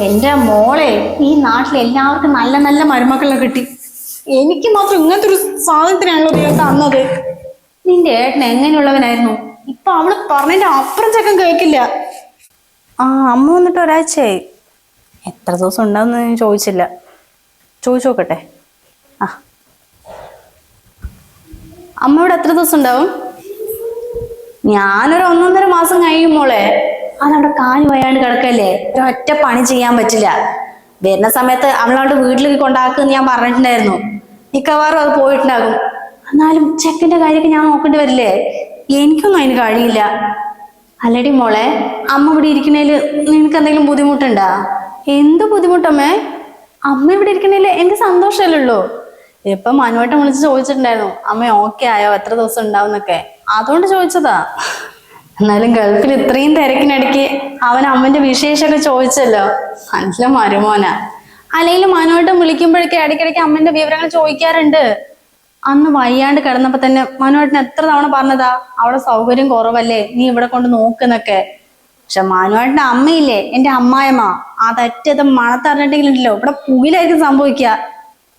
എന്റെ മോളെ ഈ നാട്ടിൽ എല്ലാവർക്കും നല്ല നല്ല മരുമക്കളെ കിട്ടി. എനിക്ക് മാത്രം ഇങ്ങനത്തെ ഒരു സാധനത്തിനാണല്ലോ ദൈവം തന്നത്. നിന്റെ ഏട്ടൻ എങ്ങനെയുള്ളവനായിരുന്നു? ഇപ്പൊ അവൾ പറഞ്ഞതിന്റെ അപ്പുറം ചക്കം കേൾക്കില്ല. ആ അമ്മ വന്നിട്ട് ഒരാഴ്ചയായി. എത്ര ദിവസം ഉണ്ടാവുന്ന ഞാൻ ചോദിച്ചില്ല. ചോദിച്ചു നോക്കട്ടെ. ആ. അമ്മ ഇവിടെ എത്ര ദിവസം ഉണ്ടാവും? ഞാനൊരു ഒന്നൊന്നര മാസം കഴിയും മോളെ. അതവിടെ കാഞ്ഞു പോയാണ്ട് കിടക്കല്ലേ? ഒരൊറ്റ പണി ചെയ്യാൻ പറ്റില്ല. വരുന്ന സമയത്ത് അവളവിടെ വീട്ടിലേക്ക് കൊണ്ടാക്കുമെന്ന് ഞാൻ പറഞ്ഞിട്ടുണ്ടായിരുന്നു. മിക്കവാറും അത് പോയിട്ടുണ്ടാകും. എന്നാലും ചെക്കിന്റെ കാര്യമൊക്കെ ഞാൻ നോക്കേണ്ടി വരില്ലേ? എനിക്കൊന്നും അതിന് കഴിയില്ല. അല്ലടി മോളെ അമ്മ ഇവിടെ ഇരിക്കണേൽ നിനക്ക് എന്തെങ്കിലും ബുദ്ധിമുട്ടുണ്ടാ? എന്ത് ബുദ്ധിമുട്ടമ്മേ? അമ്മ ഇവിടെ ഇരിക്കണേൽ എനിക്ക് സന്തോഷമല്ലേ ഉള്ളൂ. ഇപ്പൊ മനുവേട്ടൻ വിളിച്ച് ചോദിച്ചിട്ടുണ്ടായിരുന്നു അമ്മ ഓക്കെ ആയോ? എത്ര ദിവസം ഉണ്ടാവുന്നൊക്കെ? അതുകൊണ്ട് ചോദിച്ചതാ. എന്നാലും ഗൾഫിൽ ഇത്രയും തിരക്കിനിടയ്ക്ക് അവൻ അമ്മന്റെ വിശേഷമൊക്കെ ചോദിച്ചല്ലോ. നല്ല മരുമോന. അല്ലെങ്കിൽ മനുവേട്ടൻ വിളിക്കുമ്പോഴൊക്കെ ഇടയ്ക്കിടയ്ക്ക് അമ്മന്റെ വിവരങ്ങൾ ചോദിക്കാറുണ്ട്. അന്ന് വയ്യാണ്ട് കിടന്നപ്പോ തന്നെ മനുവേട്ടൻ എത്ര തവണ പറഞ്ഞതാ അവിടെ സൗകര്യം കുറവല്ലേ നീ ഇവിടെ കൊണ്ട് നോക്കുന്നൊക്കെ. പക്ഷെ മനുവേട്ടന്റെ അമ്മയില്ലേ എന്റെ അമ്മായമ്മ അതറ്റത് മണത്തറിഞ്ഞിട്ടെങ്കിലുണ്ടല്ലോ ഇവിടെ പുകിലായിരിക്കും സംഭവിക്കുക.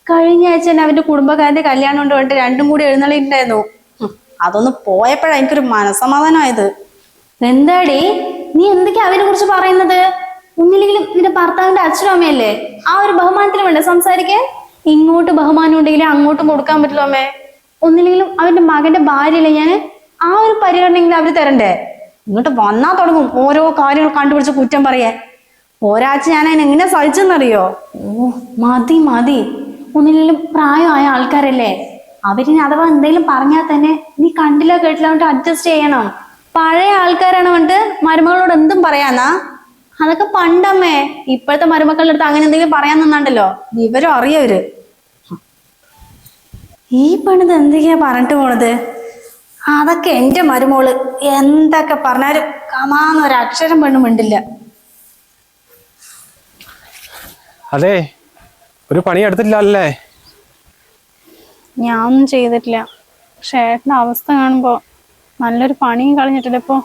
കഴിഞ്ഞ ആഴ്ച തന്നെ അവന്റെ കുടുംബക്കാരന്റെ കല്യാണം കൊണ്ട് രണ്ടും കൂടി എഴുന്നള്ളിണ്ടായിരുന്നു അതൊന്ന് പോയപ്പോഴാ എനിക്കൊരു മനസമാധാനമായത് എന്താടി? നീ എന്തൊക്കെയാ അവനെ കുറിച്ച് പറയുന്നത്? ഒന്നില്ലെങ്കിലും നിന്റെ ഭർത്താവിന്റെ അച്ഛനും അമ്മയല്ലേ? ആ ഒരു ബഹുമാനത്തിന് വേണ്ടേ സംസാരിക്കാൻ ഇങ്ങോട്ട് ബഹുമാനം ഉണ്ടെങ്കിലും അങ്ങോട്ടും കൊടുക്കാൻ പറ്റില്ല അമ്മേ. ഒന്നില്ലെങ്കിലും അവന്റെ മകന്റെ ഭാര്യയല്ലേ ഞാൻ? ആ ഒരു പരിഗണനെങ്കിലും അവർ തരണ്ടേ? ഇങ്ങോട്ട് വന്നാ തുടങ്ങും ഓരോ കാര്യങ്ങൾ കണ്ടുപിടിച്ച് കുറ്റം പറയാൻ. ഒരാഴ്ച ഞാൻ അതിനെ എങ്ങനെ സഹിച്ചെന്നറിയോ? ഓ മതി മതി. ഒന്നിലും പ്രായമായ ആൾക്കാരല്ലേ? അവരിനി അഥവാ എന്തെങ്കിലും പറഞ്ഞാൽ തന്നെ നീ കണ്ടില്ല കേട്ടില്ല അഡ്ജസ്റ്റ് ചെയ്യണം. പഴയ ആൾക്കാരാണ് കൊണ്ട് മരുമകളോട് എന്തും പറയാനാ? അതൊക്കെ പണ്ടമ്മേ ഇപ്പോഴത്തെ മരുമക്കളുടെ അടുത്ത് അങ്ങനെ എന്തെങ്കിലും പറയാൻ നിന്നാണ്ടല്ലോ? വിവരം അറിയവര് ഈ പണിത് എന്തൊക്കെയാ പറഞ്ഞിട്ട് പോണത്? അതൊക്കെ എന്റെ മരുമോൾ എന്തൊക്കെ പറഞ്ഞാലും കമാന്നൊരു അക്ഷരം പെണ്ണും മിണ്ടില്ല. അതെ ഒരു പണി എടുത്തില്ലല്ലേ ഞാൻ ഒന്നും ചെയ്തിട്ടില്ല. പക്ഷെ ഏട്ടന്റെ അവസ്ഥ കാണുമ്പോ നല്ലൊരു പണിയും കളഞ്ഞിട്ടില്ല ഇപ്പോ.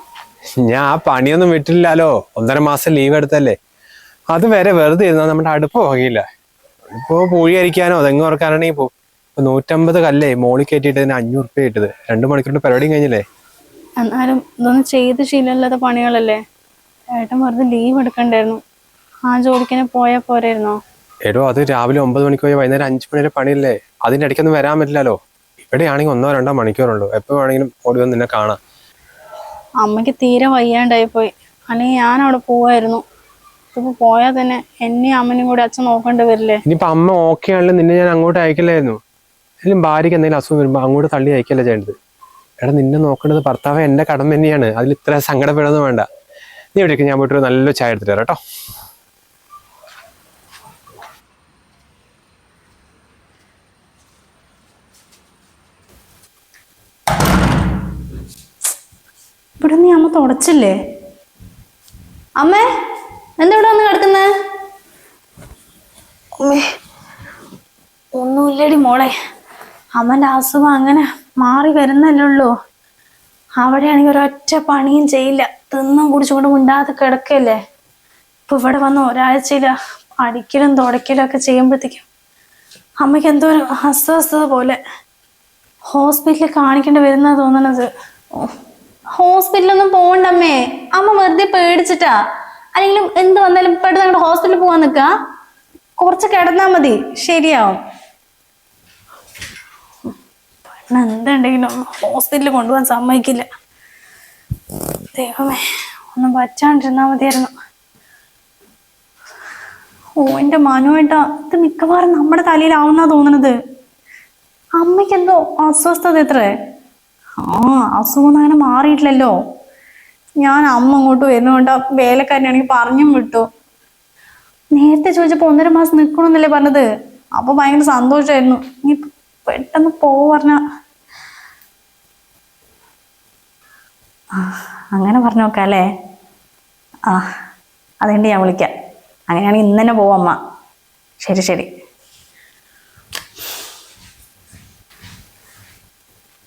ഞാൻ ആ പണിയൊന്നും വിട്ടില്ലല്ലോ ഒന്നര മാസം ലീവ് എടുത്തല്ലേ. അത് വരെ വെറുതെ ഇരുന്നാൽ നമ്മുടെ അടുപ്പ് പോകില്ല ഇപ്പോ പൂഴി അരിക്കാനോ തെങ്ങ് ഉറക്കാനാണെങ്കിൽ പോകും നൂറ്റമ്പത് കല്ലേ മോളിൽ കയറ്റിട്ട് ഇതിന് അഞ്ഞൂറ് റുപ്യ ഇട്ടത്. രണ്ടു മണിക്കൂറിന്റെ പരിപാടിയും കഴിഞ്ഞില്ലേ? എന്നാലും ഇതൊന്നും ചെയ്ത് ശീലമില്ലാത്ത പണികളല്ലേ. ഏട്ടൻ വെറുതെ ലീവ് എടുക്കണ്ടായിരുന്നു. ആ ജോലിക്കിനെ പോയാ പോരായിരുന്നോ? എടോ അത് രാവിലെ ഒമ്പത് മണിക്ക് പോയി വൈകുന്നേരം അഞ്ച് മണി വരെ പണിയല്ലേ? അതിന്റെ ഇടയ്ക്കൊന്നും വരാൻ പറ്റില്ലല്ലോ. ഇവിടെയാണെങ്കിൽ ഒന്നോ രണ്ടോ മണിക്കൂറുള്ളൂ എപ്പോ വേണമെങ്കിലും ഓടി വന്ന് നിന്നെ കാണാം. അമ്മയ്ക്ക് തീരെ വയ്യാണ്ടായി പോയി. അല്ലെങ്കിൽ ഞാൻ അവിടെ പോവായിരുന്നു. ഇതിപ്പോ പോയാൽ തന്നെ എന്നെയും അമ്മനെയും കൂടി അച്ഛൻ നോക്കേണ്ടി വരില്ലേ? ഇനിയിപ്പോ അമ്മ ഓക്കെ ആണല്ലോ നിന്നെ ഞാൻ അങ്ങോട്ട് അയക്കില്ലായിരുന്നു. എന്തെങ്കിലും ഭാര്യയ്ക്ക് എന്തെങ്കിലും അസുഖം വരുമ്പോൾ അങ്ങോട്ട് തള്ളി അയക്കല്ല ചെയ്യേണ്ടത്? എടാ നിന്നെ നോക്കേണ്ടത് ഭർത്താവ് എന്റെ കടമ തന്നെയാണ്. അതിൽ ഇത്ര സങ്കടപ്പെടുന്നു വേണ്ട. നീ എവിടേക്ക് ഞാൻ പോയിട്ട് ഒരു നല്ല ചായ എടുത്തിട്ട് കേട്ടോ. ഇവിടെ നീ അമ്മ തുടച്ചില്ലേ? അമ്മേ എന്താ ഇവിടെ വന്ന് കിടക്കുന്നേ? അമ്മേ ഒന്നുമില്ലടി മോളെ. അമ്മന്റെ അസുഖം അങ്ങനെ മാറി വരുന്നല്ലേ ഉള്ളൂ. അവിടെയാണെങ്കിൽ ഒരൊറ്റ പണിയും ചെയ്യില്ല. തിന്നും കുടിച്ചുകൊണ്ട് മിണ്ടാതെ കിടക്കല്ലേ. ഇപ്പൊ ഇവിടെ വന്ന് ഒരാഴ്ചയില അടിക്കലും തുടയ്ക്കലും ഒക്കെ ചെയ്യുമ്പോഴത്തേക്കും അമ്മയ്ക്ക് എന്തോ ഒരു അസ്വസ്ഥത പോലെ. ഹോസ്പിറ്റലിൽ കാണിക്കേണ്ടി വരുന്ന തോന്നണത്. ഹോസ്പിറ്റലൊന്നും പോകണ്ടമ്മേ അമ്മ വെറുതെ പേടിച്ചിട്ടാ. അല്ലെങ്കിലും എന്ത് വന്നാലും പെട്ടെന്ന് അങ്ങോട്ട് ഹോസ്പിറ്റലിൽ പോവാൻ നിക്ക. കുറച്ച് കിടന്നാ മതി. ശരിയാവും. എന്തുണ്ടെങ്കിലും ഹോസ്പിറ്റലിൽ കൊണ്ടുപോകാൻ സമ്മതിക്കില്ല. ദൈവമേ ഒന്നും പറ്റാണ്ടിരുന്നാ മതിയായിരുന്നു. ഓ എന്റെ മനുവേട്ടാ ഇത് മിക്കവാറും നമ്മുടെ തലയിലാവുന്നാ തോന്നണത്. അമ്മയ്ക്ക് എന്തോ അസ്വസ്ഥത എത്രേ ആ അസുഖം അങ്ങനെ മാറിയിട്ടില്ലല്ലോ. ഞാൻ അമ്മ അങ്ങോട്ട് വരുന്നോണ്ട് വേലക്കാരനാണെങ്കിൽ പറഞ്ഞും വിട്ടു. നേരത്തെ ചോദിച്ചപ്പോ ഒന്നര മാസം നിൽക്കണമെന്നല്ലേ പറഞ്ഞത്? അപ്പൊ ഭയങ്കര സന്തോഷമായിരുന്നു. നീ പെട്ടെന്ന് പോ പറഞ്ഞ. അങ്ങനെ പറഞ്ഞു നോക്കാം അല്ലേ? ആ അതുകൊണ്ട് ഞാൻ വിളിക്കാം. അങ്ങനെയാണെങ്കിൽ ഇന്ന് തന്നെ പോവാം അമ്മ. ശരി.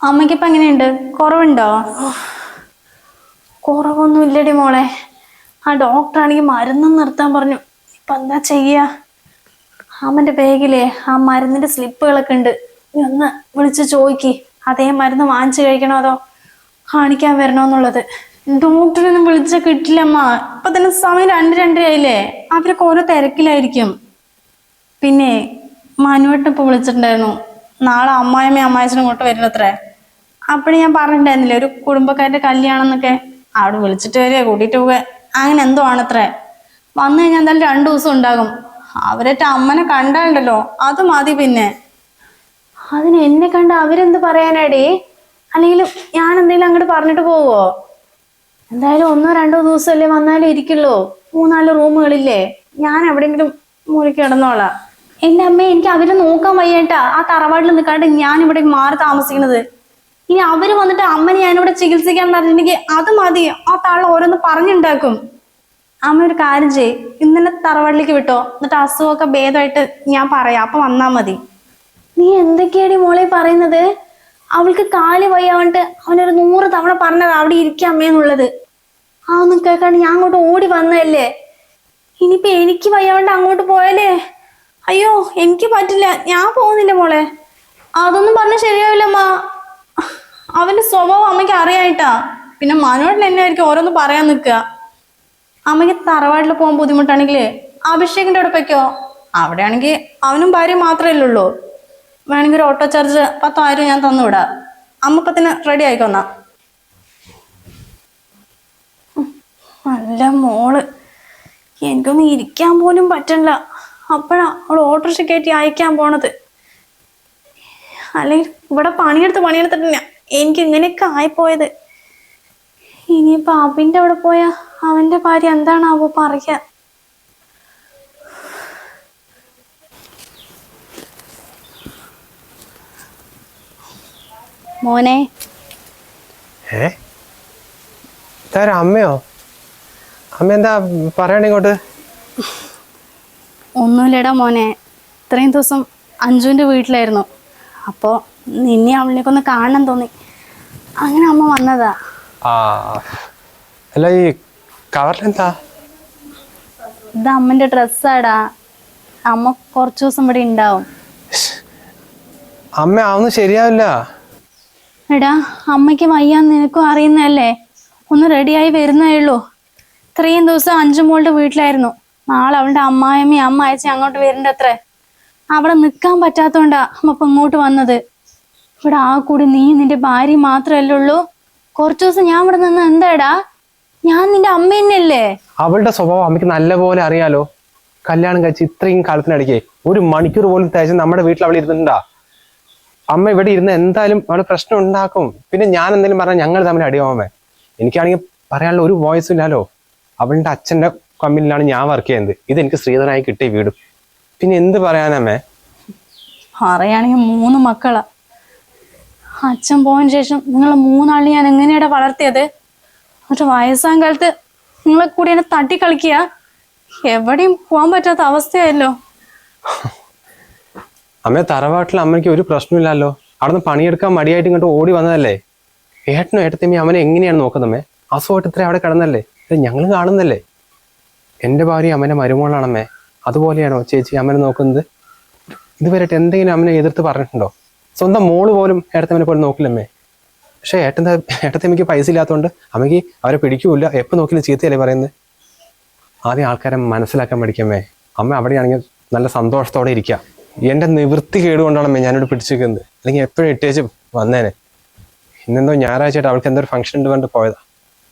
ശരി അമ്മയ്ക്കിപ്പോ എങ്ങനെയുണ്ട്? കുറവുണ്ടോ? കുറവൊന്നും ഇല്ലടി മോളെ. ആ ഡോക്ടർ ആണെങ്കിൽ മരുന്ന് നിർത്താൻ പറഞ്ഞു. ഇപ്പൊ എന്താ ചെയ്യാ? അമ്മന്റെ ബാഗിലേ ആ മരുന്നിന്റെ സ്ലിപ്പുകളൊക്കെ ഉണ്ട്. ഒന്ന് വിളിച്ച് ചോദിക്ക്. അതേ മരുന്ന് വാങ്ങിച്ചു കഴിക്കണോ അതോ കാണിക്കാൻ വരണോന്നുള്ളത്. ഡോക്ടറൊന്നും വിളിച്ച കിട്ടില്ലമ്മ. ഇപ്പൊ തന്നെ സമയം രണ്ട് രണ്ടരയായില്ലേ അവരൊക്കെ ഓരോ തിരക്കിലായിരിക്കും. പിന്നെ മനുവേട്ടൻ ഇപ്പൊ വിളിച്ചിട്ടുണ്ടായിരുന്നു. നാളെ അമ്മായിമ്മ അമ്മായച്ചനും ഇങ്ങോട്ട് വരുന്നത്രേ. അപ്പോഴും ഞാൻ പറഞ്ഞിട്ടുണ്ടായിരുന്നില്ലേ ഒരു കുടുംബക്കാരുടെ കല്യാണം എന്നൊക്കെ അവിടെ വിളിച്ചിട്ട് വരിക കൂട്ടിയിട്ട് പോവുക. അങ്ങനെ എന്തോ ആണത്രേ. വന്നു കഴിഞ്ഞാൽ എന്തായാലും രണ്ടു ദിവസം ഉണ്ടാകും. അവരേറ്റ അമ്മനെ കണ്ടാണ്ടല്ലോ അത് മതി പിന്നെ. അതിന് എന്നെ കണ്ട അവരെന്ത് പറയാനാടി? അല്ലെങ്കിൽ ഞാൻ എന്തെങ്കിലും അങ്ങോട്ട് പറഞ്ഞിട്ട് പോവോ? എന്തായാലും ഒന്നോ രണ്ടോ ദിവസമല്ലേ വന്നാലും ഇരിക്കുള്ളൂ. മൂന്നാൽ റൂമുകളില്ലേ. ഞാൻ എവിടെയെങ്കിലും മൂലയ്ക്ക് കിടന്നോളാം. എന്റെ അമ്മ എനിക്ക് അവരെ നോക്കാൻ വയ്യേട്ടാ ആ തറവാട്ടിൽ നിൽക്കാണ്ട് ഞാൻ ഇവിടെ മാറി താമസിക്കുന്നത്. ഇനി അവർ വന്നിട്ട് അമ്മനെ ഞാനിവിടെ ചികിത്സിക്കാൻ പറഞ്ഞിട്ടുണ്ടെങ്കിൽ അത് മതി ആ തള്ള ഓരോന്ന് പറഞ്ഞുണ്ടാക്കും. അമ്മ ഒരു കാര്യം ചെയ് ഇന്നലെ തറവാട്ടിലേക്ക് വിട്ടോ എന്നിട്ട് അസുഖമൊക്കെ ഭേദമായിട്ട് ഞാൻ പറയാം അപ്പൊ വന്നാ മതി. നീ എന്തൊക്കെയാടി മോളെ പറയുന്നത്? അവൾക്ക് കാൽ വയ്യാണ്ട് അവനൊരു നൂറ് തവണ പറഞ്ഞത് അവിടെ ഇരിക്കാം അമ്മയെന്നുള്ളത് അതൊന്നും കേൾക്കാണ്ട് ഞാൻ അങ്ങോട്ട് ഓടി വന്നതല്ലേ? ഇനിയിപ്പൊ എനിക്ക് വയ്യാണ്ട് അങ്ങോട്ട് പോയാലേ? അയ്യോ എനിക്ക് പറ്റില്ല ഞാൻ പോകുന്നില്ല മോളെ. അതൊന്നും പറഞ്ഞ ശരിയാവില്ലമ്മ. അവന്റെ സ്വഭാവം അമ്മയ്ക്ക് അറിയായിട്ടാ. പിന്നെ മനോട് എന്നെ ആയിരിക്കും ഓരോന്ന് പറയാൻ നിൽക്കുക. അമ്മയ്ക്ക് തറവാട്ടിൽ പോകാൻ ബുദ്ധിമുട്ടാണെങ്കിൽ അഭിഷേകിന്റെ അവിടെ പൊയ്ക്കോ? അവിടെയാണെങ്കിൽ അവനും ഭാര്യ മാത്രമേ ഉള്ളൂ. വേണമെങ്കിൽ ഒരു ഓട്ടോ ചാർജ് പത്തായിരം ഞാൻ തന്നുവിടാം. അമ്മ ഇപ്പൊ തന്നെ റെഡി ആയിക്കൊന്ന ഉം, നല്ല മോൾ എനിക്കൊന്നും ഇരിക്കാൻ പോലും പറ്റണില്ല. അപ്പോഴാ അവൾ ഓട്ടോറിക്ഷ കയറ്റി അയക്കാൻ പോണത്. അല്ലെങ്കിൽ ഇവിടെ പണിയെടുത്ത് പണിയെടുത്തിട്ട് ഞാൻ- എനിക്ക് ഇങ്ങനെയൊക്കെ ആയിപ്പോയത്. ഇനിയിപ്പോ അബിന്റെ അവിടെ പോയാ അവന്റെ ഭാര്യ എന്താണാവോ പറയ. മോനെ. ഏ? അമ്മയോ? അമ്മ എന്താ പറയണ ഇങ്ങോട്ട്? ഒന്നുമില്ലടാ മോനെ. ഇത്രയും ദിവസം അഞ്ജുവിന്റെ വീട്ടിലായിരുന്നു. അപ്പോൾ നിന്നെ അവളിനേക്കൊന്ന് കാണണം തോന്നി. അങ്ങനെ അമ്മ വന്നതാ. ആ അല്ല ഈ കവറിലെന്താ? ഇത് അമ്മന്റെ ഡ്രസ്സാടാ. അമ്മ കുറച്ചു ദിവസം ഇവിടെ ഉണ്ടാവും. അമ്മ അതൊന്നും ശരിയാവില്ല. എടാ അമ്മയ്ക്ക് വയ്യാന്ന് നിനക്കും അറിയുന്നല്ലേ ഒന്ന് റെഡിയായി വരുന്നേ ഉള്ളൂ. ഇത്രയും ദിവസം അഞ്ചു മോളുടെ വീട്ടിലായിരുന്നു. നാളെ അവളുടെ അമ്മായിമ്മയും അമ്മ അയച്ച് അങ്ങോട്ട് വരണ്ടത്രേ. അവിടെ നിൽക്കാൻ പറ്റാത്തോണ്ടാ അമ്മ ഇപ്പൊ ഇങ്ങോട്ട് വന്നത്. ഇവിടെ ആ കൂടി നീ നിന്റെ ഭാര്യ മാത്രല്ലേ ഉള്ളൂ കുറച്ചു ദിവസം ഞാൻ ഇവിടെ നിന്ന് എന്താടാ? ഞാൻ നിന്റെ അമ്മ തന്നെയല്ലേ അവളുടെ സ്വഭാവം അമ്മയ്ക്ക് നല്ലപോലെ അറിയാലോ. കല്യാണം കഴിച്ച് ഇത്രയും കാലത്തിനടിക്കേ ഒരു മണിക്കൂർ പോലും തേച്ച് നമ്മുടെ വീട്ടിൽ അവൾ ഇരുന്നിട്ടുണ്ടാ? അമ്മ ഇവിടെ ഇരുന്ന് എന്തായാലും അവൾ പ്രശ്നം ഉണ്ടാക്കും. പിന്നെ ഞാൻ എന്തെങ്കിലും പറഞ്ഞാൽ ഞങ്ങൾ തമ്മിൽ അടിയാവുമേ എനിക്കാണെങ്കിൽ പറയാനുള്ള ഒരു വോയിസ് ഇല്ലല്ലോ അവളുടെ അച്ഛന്റെ കമ്പനിയിലാണ് ഞാൻ വർക്ക് ചെയ്യുന്നത്. ഇത് എനിക്ക് ശ്രീധരനായി കിട്ടിയ വീടും. പിന്നെ എന്ത് പറയാനമ്മേ പറയാണെങ്കിൽ മൂന്ന് മക്കളാ. അച്ഛൻ പോയതിനു ശേഷം നിങ്ങൾ മൂന്നാളിനെ ഞാൻ എങ്ങനെയാടാ വളർത്തിയത്? ഒരു വയസ്സാം കാലത്ത് നിങ്ങളെ കൂടി എന്നെ തട്ടിക്കളിക്കുക എവിടെയും പോകാൻ പറ്റാത്ത അവസ്ഥയായല്ലോ. അമ്മ തറവാട്ടിൽ അമ്മയ്ക്ക് ഒരു പ്രശ്നമില്ലല്ലോ. അവിടുന്ന് പണിയെടുക്കാൻ മടിയായിട്ട് ഇങ്ങോട്ട് ഓടി വന്നതല്ലേ? ഏട്ടനും ഏട്ടത്തിയമ്മയും അവനെ എങ്ങനെയാണ് നോക്കുന്നമ്മേ? അസുഖമായിട്ട് ഇത്ര അവിടെ കിടന്നല്ലേ? ഇത് ഞങ്ങൾ കാണുന്നല്ലേ? എന്റെ ഭാര്യ അമ്മന്റെ മരുമോളാണമ്മേ. അതുപോലെയാണോ ചേച്ചി അമ്മനെ നോക്കുന്നത്? ഇതുവരെ എന്തെങ്കിലും അമ്മനെ എതിർത്ത് പറഞ്ഞിട്ടുണ്ടോ? സ്വന്തം മോൾ പോലും ഏട്ടത്തമ്മനെ പോലും നോക്കില്ലമ്മേ. പക്ഷേ ഏട്ടൻ ഏട്ടത്തമ്മയ്ക്ക് പൈസ ഇല്ലാത്തതുകൊണ്ട് അമ്മയ്ക്ക് അവരെ പിടിക്കൂല എപ്പോൾ നോക്കിയാലും ചീത്തയല്ലേ പറയുന്നത് ആദ്യം ആൾക്കാരെ മനസ്സിലാക്കാൻ പഠിക്കമ്മേ. അമ്മ അവിടെയാണെങ്കിൽ നല്ല സന്തോഷത്തോടെ ഇരിക്കുക. എന്റെ നിവൃത്തി കേടുകൊണ്ടാണ് ഞാനിവിടെ പിടിച്ചിരിക്കുന്നത്. അല്ലെങ്കിൽ എപ്പോഴും ഇട്ടേച്ച് വന്നേനെ. ഇന്നെന്തോ ഞായറാഴ്ചയായിട്ട് അവൾക്ക് എന്തൊരു ഫംഗ്ഷൻ ഉണ്ട് കണ്ട് പോയതാ.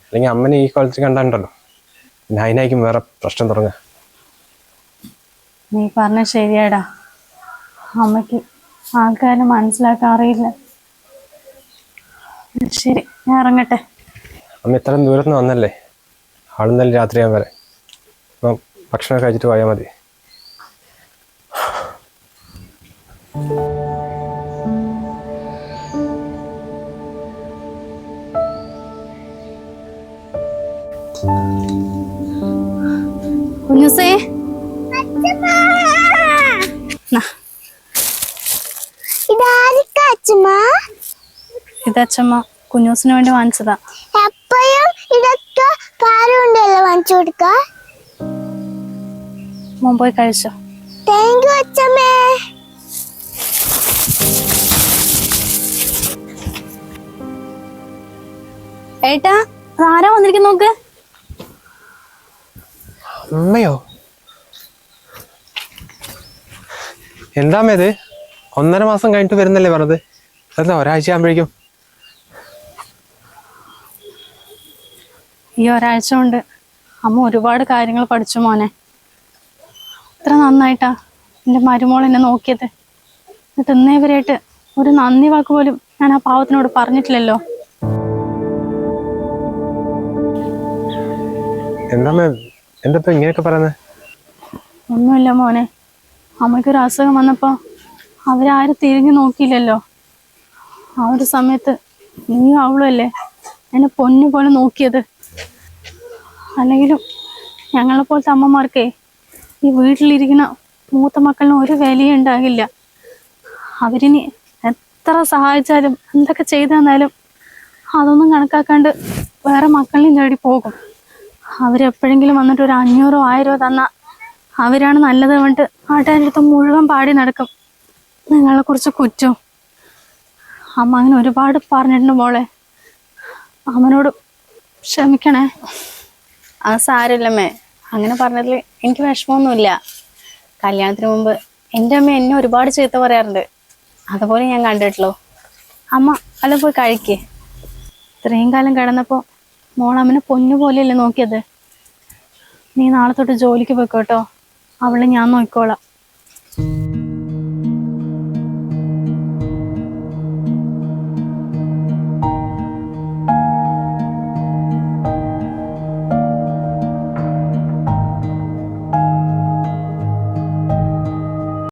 അല്ലെങ്കിൽ അമ്മനെ ഈ കോളേജിൽ കണ്ടാണ്ടല്ലോ. പിന്നെ അതിനായിരിക്കും വേറെ പ്രശ്നം തുടങ്ങുക. നീ പറഞ്ഞ ശരിയാടാ. അമ്മയ്ക്ക് ആൾക്കാരെ മനസ്സിലാക്കാൻ അറിയില്ല ശരി ഞാൻ ഇറങ്ങട്ടെ. അമ്മ ഇത്രയും ദൂരത്തുനിന്ന് വന്നല്ലേ? ആളുന്നല്ലേ രാത്രിയാൻ വരെ. അപ്പം ഭക്ഷണം കഴിച്ചിട്ട് പോയാൽ മതി. കുഞ്ഞുസേ. അച്ഛമ്മ ഇത് അച്ഛമ്മ കുഞ്ഞൂസിന് വേണ്ടി വാങ്ങിച്ചതാ. എപ്പോഴും ഇതൊക്കെ പാലുണ്ടല്ലോ വാങ്ങിച്ചു കൊടുക്ക. മോൻ പോയി കഴിച്ചോ? താങ്ക് യു അച്ഛമ്മേ. ഏട്ടാ ആരാ വന്നിരിക്കുന്നു നോക്ക്. അമ്മയോ? എന്താ ഇത്? ഒന്നര മാസം കഴിഞ്ഞിട്ട് വരുന്നല്ലേ പറഞ്ഞത്? അതെന്താ ഒരാഴ്ച ആകുമ്പോഴേക്കും ഈ ഒരാഴ്ച കൊണ്ട് അമ്മ ഒരുപാട് കാര്യങ്ങൾ പഠിച്ചു മോനെ. ഇത്ര നന്നായിട്ടാ എന്റെ മരുമോൾ എന്നെ നോക്കിയത്. എന്നിട്ട് ഇന്നേ ഒരു നന്ദി വാക്ക് പോലും ഞാൻ ആ പാവത്തിനോട് പറഞ്ഞിട്ടില്ലല്ലോ. എന്താ ഇങ്ങനെയൊക്കെ പറയുന്നത് ഒന്നുമില്ല മോനെ. അമ്മയ്ക്കൊരു അസുഖം വന്നപ്പോൾ അവരാരും തിരിഞ്ഞു നോക്കിയില്ലല്ലോ. ആ ഒരു സമയത്ത് നീയും അവളും അല്ലേ? എന്നെ പൊന്നു പോലെ നോക്കിയത്. അല്ലെങ്കിലും ഞങ്ങളെ പോലത്തെ അമ്മമാർക്കേ ഈ വീട്ടിലിരിക്കുന്ന മൂത്ത മക്കളിന് ഒരു വിലയും ഉണ്ടാകില്ല. അവരിനി എത്ര സഹായിച്ചാലും എന്തൊക്കെ ചെയ്തു അതൊന്നും കണക്കാക്കാണ്ട് വേറെ മക്കളിനെയും തേടി പോകും. അവരെപ്പോഴെങ്കിലും വന്നിട്ട് ഒരു അഞ്ഞൂറോ ആയിരോ തന്ന അവരാണ് നല്ലത് കൊണ്ട് നാട്ടുകാരുടെ മുഴുവൻ പാടി നടക്കും. നിങ്ങളെ കുറിച്ച് കുറ്റം അമ്മ അങ്ങനെ ഒരുപാട് പറഞ്ഞിട്ടുണ്ട് മോളെ. അമ്മനോട് ക്ഷമിക്കണേ. ആ സാരമില്ലമ്മേ അങ്ങനെ പറഞ്ഞതിൽ എനിക്ക് വിഷമമൊന്നുമില്ല. കല്യാണത്തിന് മുമ്പ് എന്റെ അമ്മ എന്നെ ഒരുപാട് ചീത്ത പറയാറുണ്ട്. അതുപോലെ ഞാൻ കണ്ടിട്ടുള്ളൂ. അമ്മ അല്ല പോയി കഴിക്കേ. ഇത്രയും കാലം കിടന്നപ്പോൾ മോളമ്മനെ പൊന്നു പോലെയല്ലേ നോക്കിയത്? നീ നാളെ തൊട്ട് ജോലിക്ക് പോയിക്കോട്ടോ അവളെ ഞാൻ നോക്കിക്കോളാം.